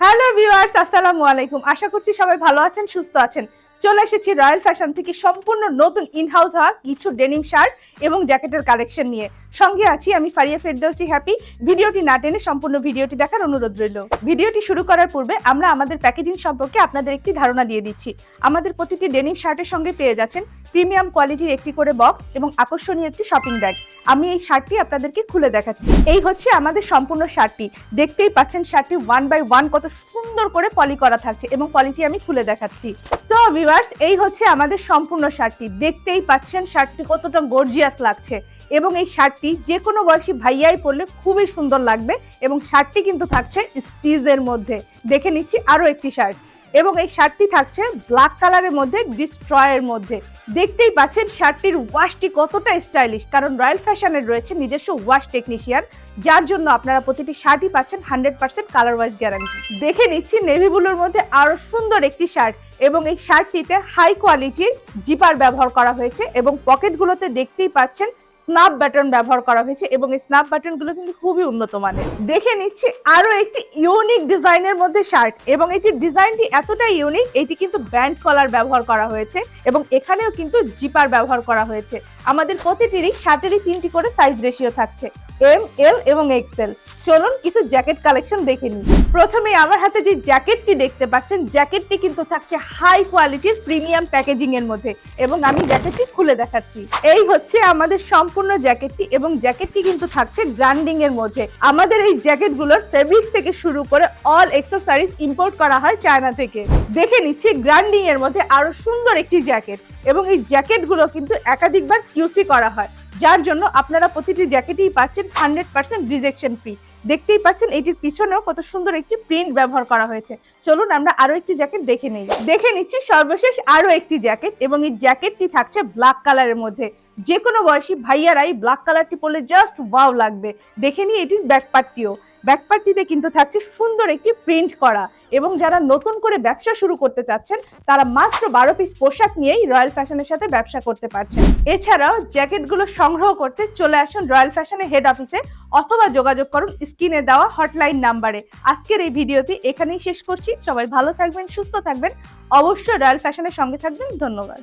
Hello viewers আসসালামু আলাইকুম। আশা করছি সবাই ভালো আছেন, সুস্থ আছেন। চলে এসেছি রয়্যাল ফ্যাশন থেকে সম্পূর্ণ নতুন ইনহাউস হওয়া কিছু ডেনিম শার্ট এবং জ্যাকেটের কালেকশন নিয়ে। সঙ্গে আছি আমি ফারিয়া ফেরদৌসি হ্যাপি ভিডিওটি না টেনে সম্পূর্ণ ভিডিওটি দেখার অনুরোধ রইল। ভিডিওটি শুরু করার পূর্বে আমরা আমাদের প্যাকেজিং সম্পর্কে আপনাদের একটি ধারণা দিয়ে দিচ্ছি। আমাদের প্রতিটি ডেনিম শার্টের সঙ্গে পেয়ে যাচ্ছেন প্রিমিয়াম কোয়ালিটির একটি করে বক্স এবং আকর্ষণীয় একটি শপিং ব্যাগ আমি এই শার্টটি আপনাদেরকে খুলে দেখাচ্ছি। এই হচ্ছে আমাদের সম্পূর্ণ শার্টটি দেখতেই পাচ্ছেন শার্টটি ওয়ান বাই ওয়ান কত সুন্দর করে পলি করা থাকছে এবং পলিটি আমি খুলে দেখাচ্ছি। সো ভিউয়ার্স এই হচ্ছে আমাদের সম্পূর্ণ শার্টটি দেখতেই পাচ্ছেন শার্টটি কতটা গর্জিয়াস লাগছে। এবং এই শার্টটি যে কোনো বয়সী ভাইয়াই পরলে খুবই সুন্দর লাগবে এবং শার্টটি কিন্তু থাকছে স্টিজের মধ্যে। দেখে নিচ্ছি আরও একটি শার্ট। এবং এই শার্টটি থাকছে ব্ল্যাক কালারের মধ্যে, ডিস্ট্রয়ের মধ্যে। দেখতেই পাচ্ছেন শার্টটির ওয়াশটি কতটা স্টাইলিশ, কারণ রয়্যাল ফ্যাশনের রয়েছে নিজস্ব ওয়াশ টেকনিশিয়ান, যার জন্য আপনারা প্রতিটি শার্টই পাচ্ছেন hundred percent colour wise guarantee. দেখে নিচ্ছি নেভি ব্লুর মধ্যে আরও সুন্দর একটি শার্ট এবং এই শার্টটিতে হাই কোয়ালিটির জিপার ব্যবহার করা হয়েছে এবং পকেটগুলোতে দেখতেই পাচ্ছেন স্ন্যাপ বাটন ব্যবহার করা হয়েছে এবং এই স্ন্যাপ বাটনগুলো কিন্তু খুবই উন্নত মানের। দেখে নিচ্ছি আরও একটি ইউনিক ডিজাইনের মধ্যে শার্ট এবং এটির ডিজাইনটি এতটা ইউনিক এটি কিন্তু ব্যান্ড কলার ব্যবহার করা হয়েছে এবং এখানেও কিন্তু জিপার ব্যবহার করা হয়েছে। আমাদের প্রতিটিরই শার্টেরই তিনটি করে সাইজ রেশিও থাকছে এম এল এবং এক্সেল চলুন কিছু জ্যাকেট কালেকশন দেখে নিই। প্রথমে আমার হাতে যে জ্যাকেটটি দেখতে পাচ্ছেন জ্যাকেটটি কিন্তু থাকছে হাই কোয়ালিটির প্রিমিয়াম প্যাকেজিং এর মধ্যে এবং আমি জ্যাকেটটি খুলে দেখাচ্ছি। এই হচ্ছে আমাদের সম্পূর্ণ জ্যাকেটটি এবং জ্যাকেটটি কিন্তু থাকছে গ্রান্ডিং এর মধ্যে। আমাদের এই জ্যাকেটগুলোর ফেব্রিক্স থেকে শুরু করে অল এক্সেসরিজ ইম্পোর্ট করা হয় চায়না থেকে। দেখে নিচ্ছি গ্রান্ডিং এর মধ্যে আরও সুন্দর একটি জ্যাকেট এবং এই জ্যাকেটগুলো কিন্তু একাধিকবার কিউসি করা হয়। যার জন্য আপনারা প্রতিটি জ্যাকেটেই পাচ্ছেন হান্ড্রেড পার্সেন্ট রিজেকশন ফ্রি দেখতেই পাচ্ছেন এটির পিছনেও কত সুন্দর একটি প্রিন্ট ব্যবহার করা হয়েছে। চলুন আমরা আরও একটি জ্যাকেট দেখে নেই। দেখে নিচ্ছি সর্বশেষ আরও একটি জ্যাকেট এবং এই জ্যাকেটটি থাকছে ব্ল্যাক কালারের মধ্যে। যে কোনো বয়সী ভাইয়ারাই ব্ল্যাক কালারটি পরলে জাস্ট ওয়াও লাগবে। দেখে নিই এটির ব্যাকপার্টটিও ব্যাকপার্টটিতে কিন্তু থাকছে সুন্দর একটি প্রিন্ট করা। এবং যারা নতুন করে ব্যবসা শুরু করতে চাচ্ছেন, তারা মাত্র বারো পিস পোশাক নিয়েই রয়্যাল ফ্যাশনের সাথে ব্যবসা করতে পারছেন। এছাড়াও জ্যাকেটগুলো সংগ্রহ করতে চলে আসুন রয়্যাল ফ্যাশনের হেড অফিসে অথবা যোগাযোগ করুন স্ক্রিনে দেওয়া হটলাইন নাম্বারে আজকের এই ভিডিওটি এখানেই শেষ করছি। সবাই ভালো থাকবেন, সুস্থ থাকবেন। অবশ্যই রয়্যাল ফ্যাশনের সঙ্গে থাকবেন। ধন্যবাদ।